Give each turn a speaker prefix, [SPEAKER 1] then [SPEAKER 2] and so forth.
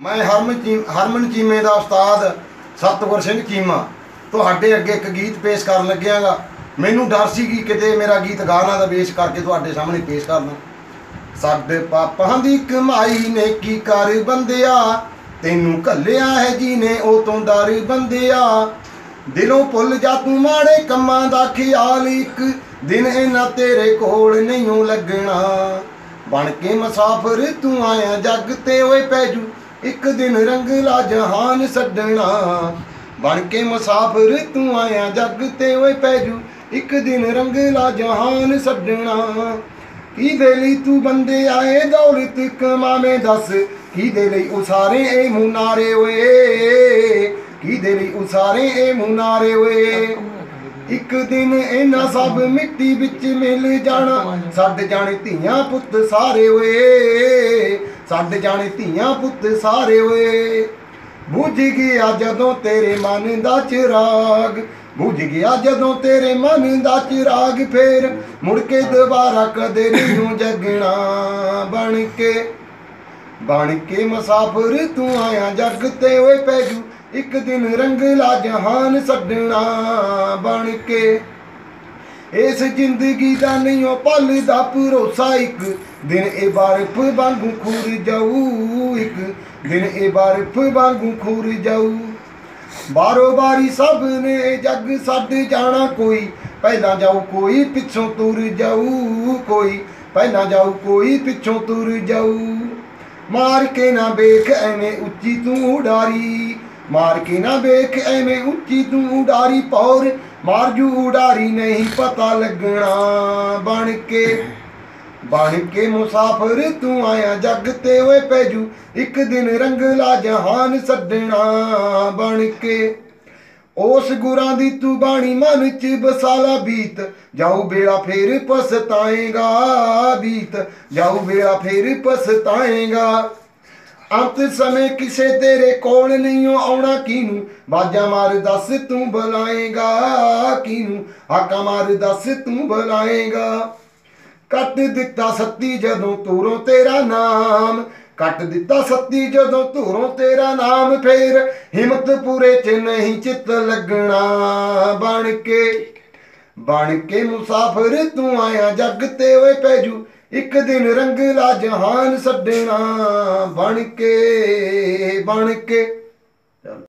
[SPEAKER 1] ਮੈਂ ਹਰਮਨ ਚੀ ਹਰਮਨ ਚੀਮੇ ਦਾ ਉਸਤਾਦ ਸਤਗੁਰ ਸਿੰਘ ਚੀਮਾ। ਤੁਹਾਡੇ ਅੱਗੇ ਇੱਕ ਗੀਤ ਪੇਸ਼ ਕਰਨ ਲੱਗਿਆਗਾ। ਮੈਨੂੰ ਡਰ ਸੀ ਕਿ ਕਿਤੇ ਮੇਰਾ ਗੀਤ ਗਾਣਾ ਦਾ ਵੇਸ਼ ਕਰਕੇ ਤੁਹਾਡੇ ਸਾਹਮਣੇ ਪੇਸ਼ ਕਰਨਾ ਸਾਡੇ ਪਾਪਾਂ ਦੀ ਕਮਾਈ ਨੇ ਕੀ ਕਰ ਬੰਦਿਆ। ਤੈਨੂੰ ਘੱਲਿਆ ਹੈ ਜੀ ਨੇ ਉਹ ਤੋਂ ਡਰ ਬੰਦਿਆ। ਦਿਲੋਂ ਭੁੱਲ ਜਾ ਤੂੰ ਮਾੜੇ ਕੰਮਾਂ ਦਾ ਖਿਆਲ। ਇੱਕ ਦਿਨ ਇਹਨਾਂ ਤੇਰੇ ਕੋਲ ਨਹੀਂ ਲੱਗਣਾ। ਬਣ ਕੇ ਮੁਸਾਫਰ ਤੂੰ ਆਇਆ ਜੱਗ ਤੇ ਓਏ ਪੈਜੂ। ਇੱਕ ਦਿਨ ਰੰਗਲਾ ਜਹਾਨ ਛੱਡਣਾ। ਬਣ ਕੇ ਮੁਸਾਫਰ ਤੂੰ ਆਇਆ, ਜੱਗ ਤੇ ਓਏ ਪੈਜੂ। ਇੱਕ ਦਿਨ ਰੰਗਲਾ ਜਹਾਨ ਛੱਡਣਾ। ਦੇ ਲਈ ਤੂੰ ਬੰਦੇ ਆਏ ਦੌਲਤ ਕਮਾਵੇਂ ਦੱਸ। ਕਿਹਦੇ ਲਈ ਉਸਾਰੇ ਇਹ ਮੁਨਾਰੇ ਓਏ? ਕਿਹਦੇ ਲਈ ਉਸਾਰੇ ਇਹ ਮੁਨਾਰੇ ਓਏ? ਇੱਕ ਦਿਨ ਇਹਨਾਂ ਸਭ ਮਿੱਟੀ ਵਿੱਚ ਮਿਲ ਜਾਣਾ। ਛੱਡ ਜਾਣੇ ਧੀਆਂ ਪੁੱਤ ਸਾਰੇ ਓਏ। ਛੱਡ ਜਾਣੇ ਧੀਆਂ ਪੁੱਤ ਸਾਰੇ ਓਏ। ਬੁਝ ਗਿਆ ਜਦੋਂ ਤੇਰੇ ਮਨ ਦਾ ਚਿਰਾਗ, ਬੁਝ ਗਿਆ ਜਦੋਂ ਤੇਰੇ ਮਨ ਦਾ ਚਿਰਾਗ ਫੇਰ। ਮੁੜ ਕੇ ਦੁਬਾਰਾ ਕਦੇ ਨਹੀਂ ਜਗਣਾ ਬਣ ਕੇ। ਬਣ ਕੇ ਮੁਸਾਫਰ ਤੂੰ ਆਇਆ ਜਗ ਤੇ ਓਏ ਪੈਜੂ, ਇੱਕ ਦਿਨ ਰੰਗਲਾ ਜਹਾਨ ਛੱਡਣਾ ਬਣ ਕੇ। ਇਸ ਜ਼ਿੰਦਗੀ ਦਾ ਨਹੀਂ ਉਹ ਪਲ ਦਾ ਭਰੋਸਾ ਇੱਕ। ਦਿਨ ਇਹ ਬਰਫ਼ ਵਾਂਗੂ ਖੁਰ ਜਾਊ ਇੱਕ। ਦਿਨ ਇਹ ਬਾਰਫ ਵਾਂਗੂ ਖੁਰ ਜਾਊ। ਬਾਰੋ ਬਾਰੀ ਸਭ ਨੇ ਜੱਗ ਛੱਡ ਜਾਣਾ ਕੋਈ। ਪਹਿਲਾਂ ਜਾਊ ਕੋਈ, ਪਿੱਛੋਂ ਤੁਰ ਜਾਊ ਕੋਈ। ਪਹਿਲਾਂ ਜਾਊ ਕੋਈ, ਪਿੱਛੋਂ ਤੁਰ ਜਾਊ। ਮਾਰ ਕੇ ਨਾ ਵੇਖ, ਐਵੇਂ ਉੱਚੀ ਤੂੰ ਉਡਾਰੀ। ਮਾਰ ਕੇ ਨਾ ਵੇਖ, ਐਵੇਂ ਉੱਚੀ ਤੂੰ ਉਡਾਰੀ ਪੌਰ, ਮਾਰ ਜੂ ਉਡਾਰੀ ਨਹੀਂ ਪਤਾ ਲੱਗਣਾ। ਬਣ ਕੇ ਬਣ ਕੇ ਮੁਸਾਫਰ ਤੂੰ ਆਇਆ ਜੱਗ ਤੇ ਓਏ ਪੈਜੂ ਇੱਕ ਦਿਨ ਰੰਗਲਾ ਜਹਾਨ ਛੱਡਣਾ ਬਣ ਕੇ, ਉਸ ਗੁਰਾਂ ਦੀ ਤੂੰ ਬਾਣੀ ਮਨ ਚ ਬਸਾਲਾ ਬੀਤ ਜਾਉ ਬੇੜਾ ਫੇਰ ਪਛਤਾਏਗਾ ਬੀਤ ਜਾਉ ਬੇੜਾ ਫੇਰ ਪਛਤਾਏਗਾ। ਅੰਤ ਸਮੇਂ ਕਿਸੇ ਤੇਰੇ ਕੋਲ ਨਹੀਂ ਆਉਣਾ ਕਿਨੂੰ ਬਾਜਾ ਮਾਰ ਦੱਸ ਤੂੰ ਬੁਲਾਏਗਾ ਕਿਨੂੰ ਹਾਕਾ ਮਾਰ ਦੱਸ ਤੂੰ ਬੁਲਾਏਗਾ। ਕੱਟ ਦਿੱਤਾ ਸੱਤੀ ਜਦੋਂ ਤੂਰੋਂ ਤੇਰਾ ਨਾਮ। ਕੱਟ ਦਿੱਤਾ ਸੱਤੀ ਜਦੋਂ ਧੂਰੋਂ ਤੇਰਾ ਨਾਮ ਫੇਰ। ਹਿੰਮਤ ਪੂਰੇ ਚ ਨਹੀਂ ਚਿੱਤ ਲੱਗਣਾ ਬਣ ਕੇ। ਬਣ ਕੇ ਮੁਸਾਫਰ ਤੂੰ ਆਇਆ ਜੱਗ ਤੇ ਓਏ ਪੈਜੂ। ਇੱਕ ਦਿਨ ਰੰਗਲਾ ਜਹਾਨ ਛੱਡਣਾ ਬਣ ਕੇ ਬਣ ਕੇ।